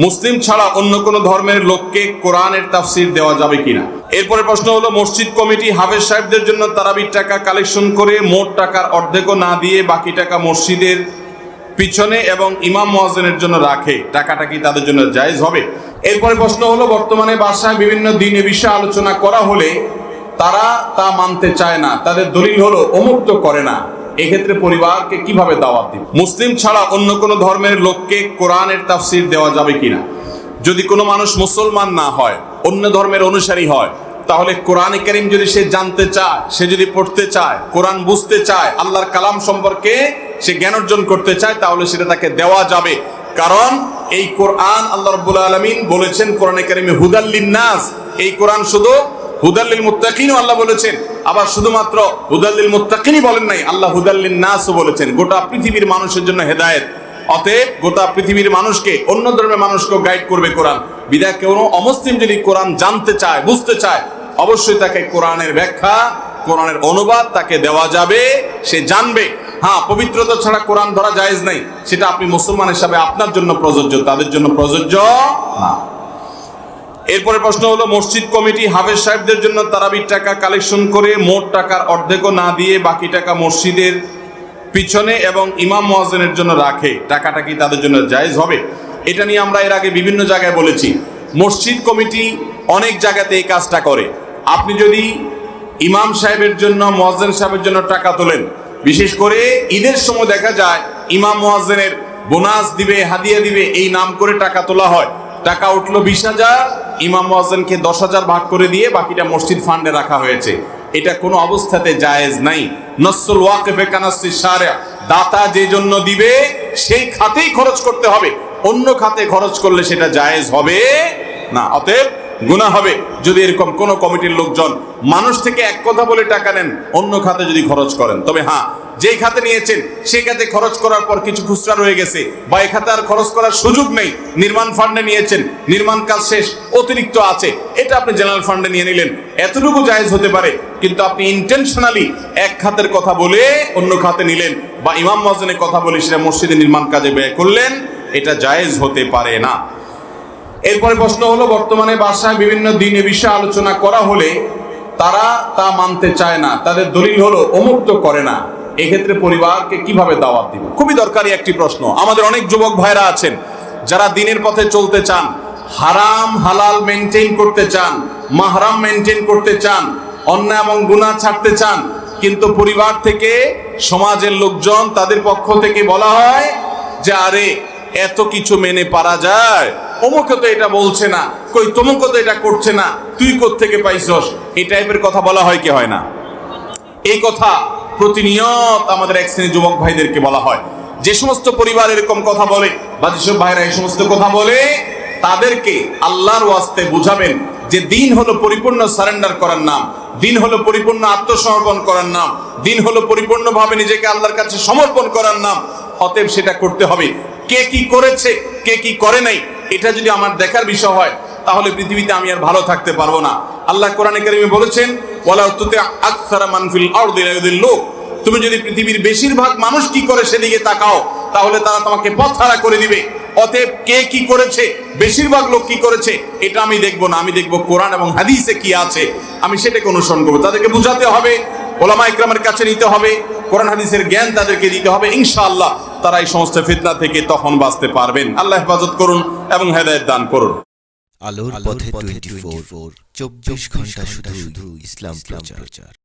মুসলিম ছাড়া অন্য কোনো ধর্মের লোককে কোরআনের তাফসির দেওয়া যাবে কিনা? এরপরে প্রশ্ন হলো, মসজিদ কমিটি হাফেজ সাহেবদের জন্য তারাবির টাকা কালেকশন করে মোট টাকার অর্ধেকও না দিয়ে বাকি টাকা মসজিদের পিছনে এবং ইমাম মোয়াজ্জেনের জন্য রাখে। টাকাটা কি তাদের জন্য জায়েজ হবে? এরপরে প্রশ্ন হলো, বর্তমানে বাসায় বিভিন্ন দিনে বিষয়ে আলোচনা করা হলে তারা তা মানতে চায় না। তাদের দলিল হলো অমুক্ত করে না। এক্ষেত্রে পরিবারকে কীভাবে দাওয়াত দিবে? মুসলিম ছাড়া অন্য কোনো ধর্মের লোককে কোরআনের তাফসির দেওয়া যাবে কিনা? যদি কোনো মানুষ মুসলমান না হয়, অন্য ধর্মের অনুসারী হয়, তাহলে কোরআন করিম যদি সে জানতে চায়, সে যদি পড়তে চায়, কোরআন বুঝতে চায়, আল্লাহর কালাম সম্পর্কে সে জ্ঞান অর্জন করতে চায়, তাহলে সেটা তাকে দেওয়া যাবে। কারণ এই কোরআন আল্লাহ রব্বুল আলমিন বলেছেন, কোরআনে কারিমে হুদাল্লিন নাস। এই কোরআন শুধু হুদাল্লিল মুত্তাকিনও আল্লাহ বলেছেন। আবার শুধুমাত্র হুদাল্লিল মুত্তাকিনই বলেন নাই, আল্লাহ হুদাল্লিন নাসও বলেছেন। গোটা পৃথিবীর মানুষের জন্য হেদায়েত। অতএব গোটা পৃথিবীর মানুষকে, অন্য ধর্মের মানুষকে গাইড করবে কোরআন। বিদায় কেউ অমুসলিম যদি কোরআন জানতে চায়, বুঝতে চায়, অবশ্যই তাকে কোরআনের ব্যাখ্যা, কোরআনের অনুবাদ তাকে দেওয়া যাবে, সে জানবে। হ্যাঁ পবিত্রতা ছাড়া কোরআন ধরা জায়েজ নাই, সেটা আপনি মুসলমান হিসাবে আপনার জন্য প্রযোজ্য, তাদের জন্য প্রযোজ্য না। এরপরে প্রশ্ন হলো, মসজিদ কমিটি হাফেজ সাহেবদের জন্য তারাবির টাকা কালেকশন করে মোট টাকার অর্ধেকও না দিয়ে বাকি টাকা মসজিদের পিছনে এবং ইমাম মোয়াজ্জেনের জন্য রাখে। টাকাটা কি তাদের জন্য জায়জ হবে? এটা নিয়ে আমরা এর আগে বিভিন্ন জায়গায় বলেছি। মসজিদ কমিটি অনেক জায়গাতে এই কাজটা করে। আপনি যদি ইমাম সাহেবের জন্য, মোয়াজ্জেন সাহেবের জন্য টাকা তোলেন, বিশেষ করে ঈদের সময় দেখা যায়, ইমাম মোয়াজ্জেনের বোনাস দিবে, হাদিয়া দিবে, এই নাম করে টাকা তোলা হয়। টাকা উঠল বিশ হাজার, ইমাম মোয়াজ্জেনকে দশ হাজার ভাগ করে দিয়ে বাকিটা মসজিদ ফান্ডে রাখা হয়েছে। এটা কোনো অবস্থাতে জায়েজ নাই। নসল ওয়াকিফে কানাসি সারা দাতা যে জন্য দিবে, সেই খাতেই খরচ করতে হবে। অন্য খাতে খরচ করলে সেটা জায়েজ হবে না। অতএব গুণা হবে যদি এরকম কোন কমিটির লোকজন মানুষ থেকে এক কথা বলে টাকা নেন, অন্য খাতে যদি খরচ করেন। তবে হ্যাঁ যেই খাতে নিয়েছেন, সেই খাতে খরচ করার পর কিছু খুচরা রয়ে গেছে। বা এই খাতে আর খরচ করার সুযোগ নেই। নির্মাণ ফান্ডে নিয়েছেন, নির্মাণ কাজ শেষ, অতিরিক্ত আছে। এটা আপনি জেনারেল ফান্ডে নিয়ে নিলেন। এতটুকু জায়েজ হতে পারে, কিন্তু আপনি ইন্টেনশনালি এক খাতের কথা বলে অন্য খাতে নিলেন বা ইমাম মজনের কথা বলে সেটা মসজিদে নির্মাণ কাজে ব্যয় করলেন, এটা জায়েজ হতে পারে না। এরপরে প্রশ্ন হলো, বর্তমানে বাসায় বিভিন্ন দিনে বিষয়ে আলোচনা করা হলে তারা তা মানতে চায় না। তাদের দলিল হলো, অমুক্ত করে না। এক্ষেত্রে পরিবারকে কীভাবে দাওয়াত দিব? খুবই দরকারি একটি প্রশ্ন। আমাদের অনেক যুবক ভাইরা আছেন, যারা দিনের পথে চলতে চান, হারাম হালাল মেনটেন করতে চান, মাহরাম মেনটেন করতে চান, অন্যায় এবং গুণা ছাড়তে চান, কিন্তু পরিবার থেকে, সমাজের লোকজন তাদের পক্ষ থেকে বলা হয় যে, আরে, এত কিছু মেনে পারা যায়। অমুকে তো এটা বলছে না, কই তমুকে তো এটা করছে না, তুই থেকে পাইছস? এই টাইপের কথা বলা হয় কি হয় না? এই কথা প্রতিনিয়ত আমাদের এক শ্রেণির যুবক ভাইদেরকে বলা হয়। যে সমস্ত পরিবার এরকম কথা বলে বা যেসব ভাইরা এই সমস্ত কথা বলে, তাদেরকে আল্লাহর ওয়াস্তে বুঝাবেন যে দিন হলো পরিপূর্ণ সারেন্ডার করার নাম, দিন হলো পরিপূর্ণ আত্মসমর্পণ করার নাম, দিন হলো পরিপূর্ণভাবে নিজেকে আল্লাহর কাছে সমর্পণ করার নাম, অতএব সেটা করতে হবে। কে কি করেছে, কে কি করে নাই, এটা যদি আমার দেখার বিষয় হয়, তাহলে পৃথিবীতে আমি আর ভালো থাকতে পারব না। আল্লাহ কোরআনে কারিমে বলেছেন ওয়ালা তুতে আকসারা মানফিল আরদি লা ইউদিল্লুক তুমি যদি পৃথিবীর বেশিরভাগ মানুষ কি করে সেদিকে তাকাও, তাহলে তারা তোমাকে পথহারা করে দিবে। অতএব কে কি করেছে, বেশিরভাগ লোক কি করেছে, এটা আমি দেখব না। আমি দেখব কোরআন এবং হাদিসে কি আছে। আমি সেটাকে অনুসরণ করব। তাদেরকে বুঝাতে হবে, ওলামা ইকরামের কাছে নিতে হবে, কোরআন হাদিসের জ্ঞান তাদেরকে দিতে হবে। ইনশাআল্লাহ তারা এই সমস্ত ফিতনা থেকে তখন বাঁচতে পারবেন। আল্লাহ হেফাজত করুন এবং হেদায়েত দান করুন। আলোর পথে টোয়েন্টি ফোর চব্বিশ ঘণ্টা শুধু শুধু ইসলাম প্রচার।